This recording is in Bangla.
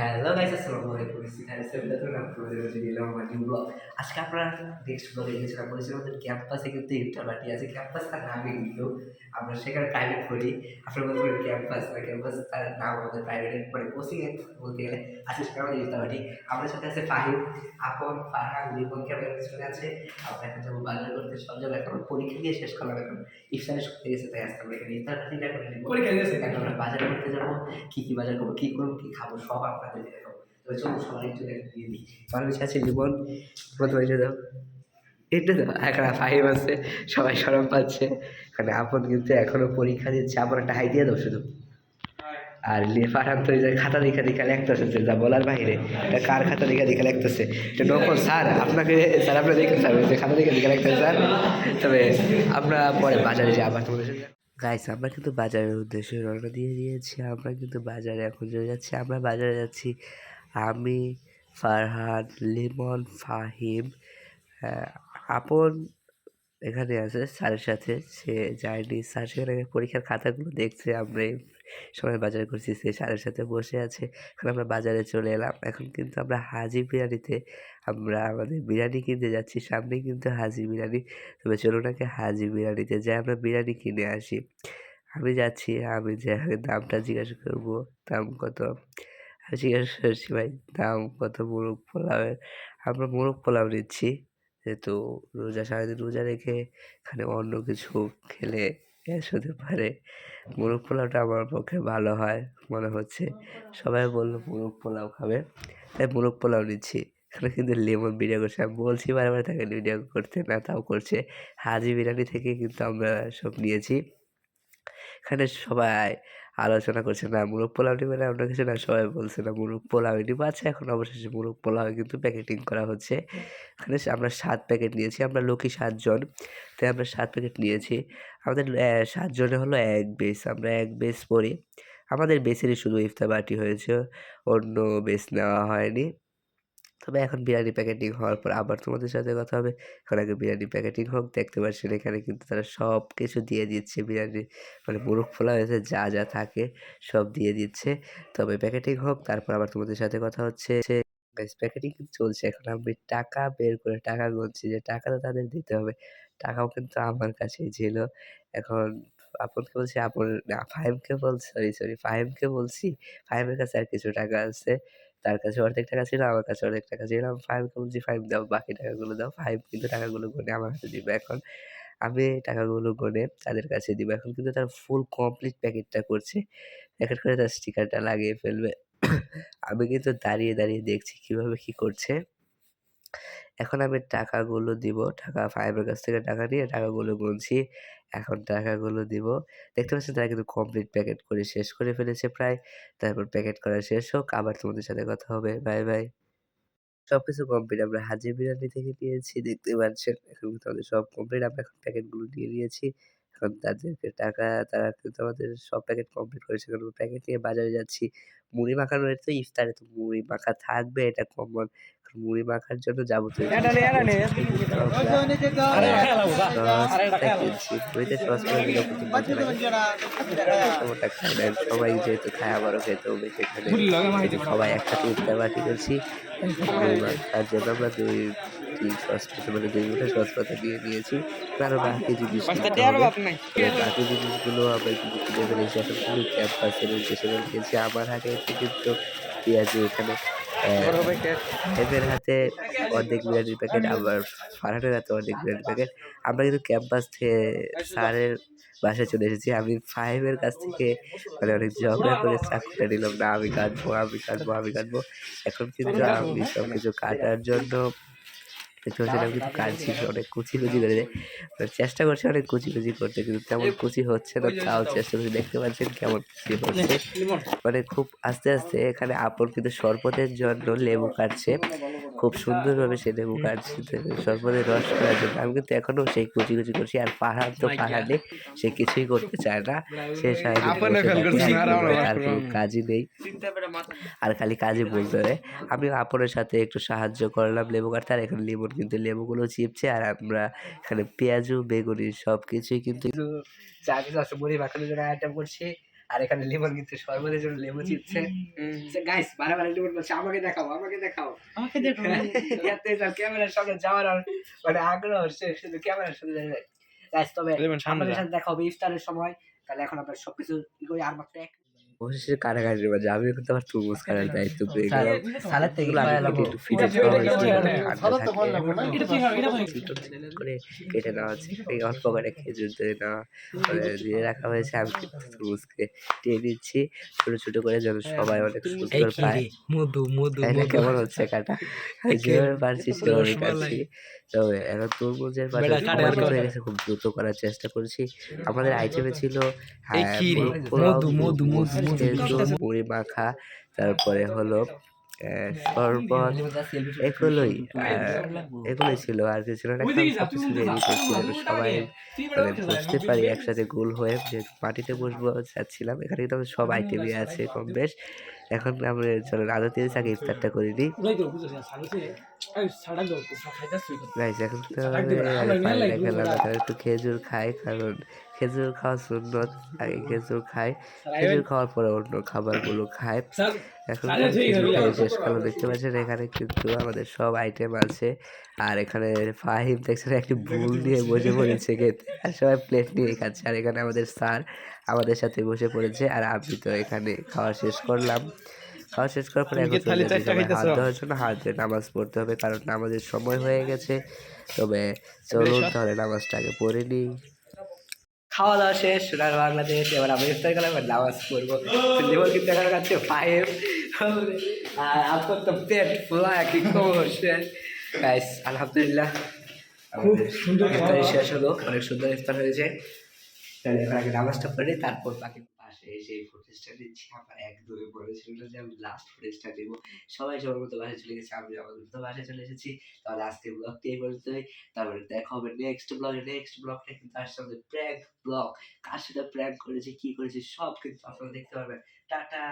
হ্যালো গাইস আসসালামু আলাইকুম সিথার সেভেন্থ আপনাদের কাছে দিলাম আমার নিউ ব্লগ আজকে আপনারা নেক্সট ব্লগে গেছিলাম বলেছিলাম আমাদের ক্যাম্পাসে কিন্তু ইফতার পার্টি আছে। ক্যাম্পাস তার নামে কিন্তু আমরা সেখানে প্রাইভেট করি। আপনারা বলতে পারেন ক্যাম্পাস না ক্যাম্পাস তার নাম আমাদের প্রাইভেট মানে কোচিং বলতে গেলে আজকে সেখানে আমাদের ইফতার পার্টি আমাদের সাথে আছে ফাহিম আপন ফারহান লিপন ক্যামেরার পিছনে আছে? আমরা এখন যাব বাজার করতে। সব যাব এখন পরীক্ষা দিয়ে শেষ করলাম এখন। ইফতারের শুরু গেছে তাই আসতে আমরা এখানে ইফতার পরীক্ষা দিয়েছে? এখন আমরা বাজার করতে যাব। কি কি বাজার করব কি করব কি খাব সব চলুন সবাই একটু দিয়ে দিই। বেশি আছে লিমন প্রথমে দাও। এটা তো ফাইভ আছে, সবাই সরম পাচ্ছে। এখানে আপন কিন্তু এখনও পরীক্ষা দিচ্ছে আমার একটা হাই দিয়ে দাও শুধু। আর ফারহান তো যে খাতা দেখা দেখা লিখতেছে, যা বলার বাইরে। এটা কার খাতা দেখা দেখা লিখতেছে? এটা নকল স্যার। আপনাকে, স্যার আপনার দেখেন স্যার যে খাতা দেখা দেখা লিখতেছে, স্যার। তবে আমরা পরে বাজারে যাই আবার গাইস আমরা কিন্তু বাজারের উদ্দেশ্যে রওনা দিয়ে দিয়েছি। আমরা কিন্তু বাজারে এখন চলে যাচ্ছি। আমরা বাজারে যাচ্ছি আমি, ফারহান, লিমন, ফাহিম আপন এখানে আছে স্যারের সাথে। সে যায়নি। স্যার সেখানে পরীক্ষার খাতাগুলো দেখছে। আমরা সময় বাজার করছি। সে স্যারের সাথে বসে আছে। এখন আমরা বাজারে চলে এলাম। এখন কিন্তু আমরা হাজি বিরিয়ানিতে আমরা আমাদের বিরিয়ানি কিনতে যাচ্ছি। সামনেই কিন্তু হাজি বিরিয়ানি। তবে চলুন আগে হাজি বিরিয়ানিতে যাই। আমরা বিরিয়ানি কিনে আসি। আমি যাচ্ছি। আমি যে দামটা জিজ্ঞাসা করব। দাম কত? আমি জিজ্ঞাসা করছি, ভাই, দাম কত মোরগ পোলাওয়ের আমরা মোরগ পোলাও নিচ্ছি। যেহেতু রোজা, সারাদিন রোজা রেখে এখানে অন্য কিছু খেলে গ্যাস হতে পারে। মোরগ পোলাওটা আমার পক্ষে ভালো হয়, মনে হচ্ছে। সবাই বলল মোরগ পোলাও খাবে। তাই মোরগ পোলাও নিচ্ছি। এখানে কিন্তু লেমন বিরিয়ানি করছে আমি বলছি বারবার তাকে ভিডিও করতে, না তাও করছে। হাজি বিরিয়ানি থেকে কিন্তু আমরা সব নিয়েছি। এখানে সবাই আলোচনা করছে, না, মুরগ পোলাও নিবে না অন্য কিছু না, সবাই বলছে, না, মুরগ পোলাও নিবে আছে, এখন অবশেষে মুরগ পোলাও কিন্তু প্যাকেটিং করা হচ্ছে। এখানে আমরা সাত প্যাকেট নিয়েছি, আমরা লোকই সাতজন তাই আমরা সাত প্যাকেট নিয়েছি। আমাদের সাতজনে হলো এক বেস, আমরা এক বেস পরি আমাদের বেসেরই শুধু ইফতার বাটি হয়েছে, অন্য বেস নেওয়া হয়নি। তবে এখন বিরিয়ানি প্যাকেটিং হওয়ার পর আবার তোমাদের সাথে কথা হবে। এখন আগে বিরিয়ানি প্যাকেটিং হোক, দেখতে পাচ্ছেন এখানে কিন্তু তারা সব কিছু দিয়ে দিচ্ছে। বিরিয়ানি মানে মুরগ ফোলা হয়েছে যা যা থাকে সব দিয়ে দিচ্ছে। তবে প্যাকেটিং হোক, তারপর আবার তোমাদের সাথে কথা হচ্ছে। প্যাকেটিং কিন্তু চলছে। এখন আমি টাকা বের করে, টাকা গুনছি যে টাকাটা তাদের দিতে হবে। টাকাও কিন্তু আমার কাছেই ছিল। এখন আপনকে বলছি, আপন না, ফাহিমকে বলছি সরি সরি ফাহিমকে বলছি, ফাহিমের কাছে আর কিছু টাকা আছে। তার কাছে অর্ধেক টাকা ছিল, আমার কাছে অর্ধেক টাকা ছিল। ফাইভ বলছি ফাইভ দাও, বাকি টাকাগুলো দাও ফাইভ কিন্তু টাকাগুলো গণে আমার হাতে দিবে এখন। আমি টাকাগুলো গণে তাদের কাছে দিব। এখন কিন্তু তার ফুল কমপ্লিট প্যাকেটটা করছে। প্যাকেট করে তার স্টিকারটা লাগিয়ে ফেলবে। আমি কিন্তু দাঁড়িয়ে দাঁড়িয়ে দেখছি কীভাবে কী করছে। এখন আমি টাকাগুলো দিব, টাকা ফাইভের কাছ থেকে টাকা নিয়ে টাকাগুলো গুনছি, এখন টাকাগুলো দিব। দেখতে পাচ্ছেন তারা কিন্তু কমপ্লিট প্যাকেট করে শেষ করে ফেলেছে প্রায়। তারপর প্যাকেট করা শেষ হোক, আবার তোমাদের সাথে কথা হবে। বাই বাই সব কিছু কমপ্লিট আমরা হাজি বিরিয়ানি থেকে নিয়েছি, দেখতে পাচ্ছেন। এখন আমাদের সব কমপ্লিট আমরা এখন প্যাকেটগুলো নিয়ে নিয়েছি। এখন তাদেরকে টাকা তারা কিন্তু আমাদের সব প্যাকেট কমপ্লিট করেছে কারণ প্যাকেট নিয়ে বাজারে যাচ্ছি। মুড়ি মাখানো তো ইফতারে তো মুড়ি মাখা থাকবে এটা কমন মুড়ি মাখার জন্য যাবতীয় এটা নে। সবাই যেহেতু খায় আবারও খেতে হবে সেখানে। সবাই একসাথে ইফতার পার্টি করছি। তার জন্য আমরা দুই দুই সসপাতা মানে দুই মুঠো সসপাতা দিয়ে নিয়েছি আরও বাকি জিনিস নাই। বাকি জিনিসগুলো আমরা কিন্তু কিনে ফেলেছি এখন শুধু ক্যাম্পাসের উদ্দেশ্যে গেছি আমার হাতে কিন্তু পেঁয়াজি এখানে এদের হাতে অর্ধেক বিরিয়ানির প্যাকেট আবার ফারহানের হাতে অর্ধেক বিরিয়ানির প্যাকেট আমরা কিন্তু ক্যাম্পাস থেকে স্যারের বাসায় চলে এসেছি। আমি ফাইভের কাছ থেকে মানে অনেক ঝগড়া করে চাকুটা নিলাম না আমি কাটবো আমি কাটবো আমি কাটবো এখন কিন্তু আমি সব কিছু কাটার জন্য দেখতে পাচ্ছি আমি কিন্তু কাটছি অনেক কুচি কুচি করে চেষ্টা করছি অনেক কুচি কুচি করতে কিন্তু তেমন কুচি হচ্ছে না তাও চেষ্টা করছি দেখতে পাচ্ছেন কেমন কুচি হচ্ছে। মানে খুব আস্তে আস্তে এখানে আপন কিন্তু শরবতের জন্য লেবু কাটছে। খুব সুন্দরভাবে সে লেবু কাটছে তো শরবতের রস করার জন্য। আমি কিন্তু এখনও সেই কুচি কুচি করছি আর পাহাড় তো পাহাড়ে সে কিছুই করতে চায় না। সে আর কোনো কাজই নেই। আর খালি কাজে বলতে হয় আমি আপনের সাথে একটু সাহায্য করলাম লেবু কাটতে আর এখানে লেবুর কিন্তু লেবুগুলো চিপছে আর আমরা এখানে পেঁয়াজু বেগুনি সব কিছুই কিন্তু কিছু মুড়ি মাখানোর জন্য আইটেম করছি। আর এখানে লেমন কিন্তু সর্বদের জন্য লেমন চিপছে গাইস বারে বারে লেমন বলছে আমাকে দেখাও আমাকে দেখাও। আমাকে দেখাও। এতে তার ক্যামেরার সামনে যাওয়ার আর মানে আগ্রহ সে শুধু ক্যামেরার সামনে যায় গাইস তবে আমাদের সাথে দেখা হবে ইফতারের সময়। তাহলে এখন আপনার সবকিছু কি করি আর মাত্র এক অবশেষে কারাগারের মাঝে আমি কিন্তু আমার তরমুজ কাটার দায়িত্ব পেয়ে গেলাম। একটু ফিরে করে কেটে নেওয়া হচ্ছে এই অল্প করে খেজুর দিয়ে নেওয়া দিয়ে রাখা হয়েছে। আমি কিন্তু তরমুজকে দিয়ে দিচ্ছি। ছোট ছোট করে যেন সবাই অনেক সুন্দর পায়। মধু মধু কেমন হচ্ছে কাটা? যেভাবে পারছি সেভাবে কাটছি তবে এখন তরমুজের। হয়ে গেছে খুব দ্রুত করার চেষ্টা করছি। আমাদের আইটেমে ছিল হ্যাঁ, মুড়ি মাখা তারপরে হলো আহ, শরবত এগুলোই এগুলোই ছিল আর কিছু ছিল না সবকিছু রেডি সবাই মানে বসতে পারি একসাথে গোল হয়ে যে মাটিতে বসবো চাচ্ছিলাম এখানে কিন্তু সব আইটেমই আছে কম বেশ। এখন আমরা চলো রাজা দিয়ে আগে ইফতারটা করে দিই। গাইস এখন। তো একটু খেজুর খাই কারণ খেজুর খাওয়া সুন্নত আগে খেজুর খাই। খেজুর খাওয়ার পরে অন্য খাবারগুলো খাই। এখন খেয়ে শেষ করলাম দেখতে পাচ্ছেন এখানে কিন্তু আমাদের সব আইটেম আছে। আর এখানে ফাহিম দেখছেন একটি ভুল নিয়ে বসে পড়েছে খেতে। আর সবাই প্লেট নিয়ে খাচ্ছে। আর এখানে আমাদের স্যার আমাদের সাথে বসে পড়েছে আর আমি তো এখানে খাওয়া শেষ করলাম। খাওয়া শেষ করার পরে এখন চলে সবাই হাত? ধোয়ার জন্য হাত ধুয়ে নামাজ পড়তে হবে কারণ নামাজের সময় হয়ে গেছে। তবে চলুন তাহলে নামাজটা আগে পড়ে নিই। খাওয়া দাওয়া শেষ সোনার বাংলাদেশ। এবার আমি ইফতার করলাম এবার নামাজ পড়ব। লেবল কিন্তু এখানে কাছে ফাইভ আর আপনার তো পেট ফুলা কি খবর শেষ গাইস আলহামদুলিল্লাহ। খুব সুন্দর ইফতারি শেষ হলো অনেক সুন্দর ইফতার হয়েছে। তাহলে এবার আগে নামাজটা পড়ে তারপর বাকি পাশে সেই ফুটেজটা দিচ্ছি, আমার একদমই মনে ছিল না যে, আমি লাস্ট ফুটেজটা দেবো। সবাই সবার মতো বাসায় চলে গেছে, আমি আমার মতো বাসায় চলে এসেছি। তাহলে আজকে ব্লগটি এই পর্যন্তই। তারপরে দেখা হবে নেক্সট ব্লগে নেক্সট ব্লগটা কিন্তু আসছে আমাদের প্র্যাঙ্ক ব্লগ কার সাথে প্র্যাঙ্ক করেছে, কি করেছে, সব কিন্তু আপনারা দেখতে পারবেন। টাটা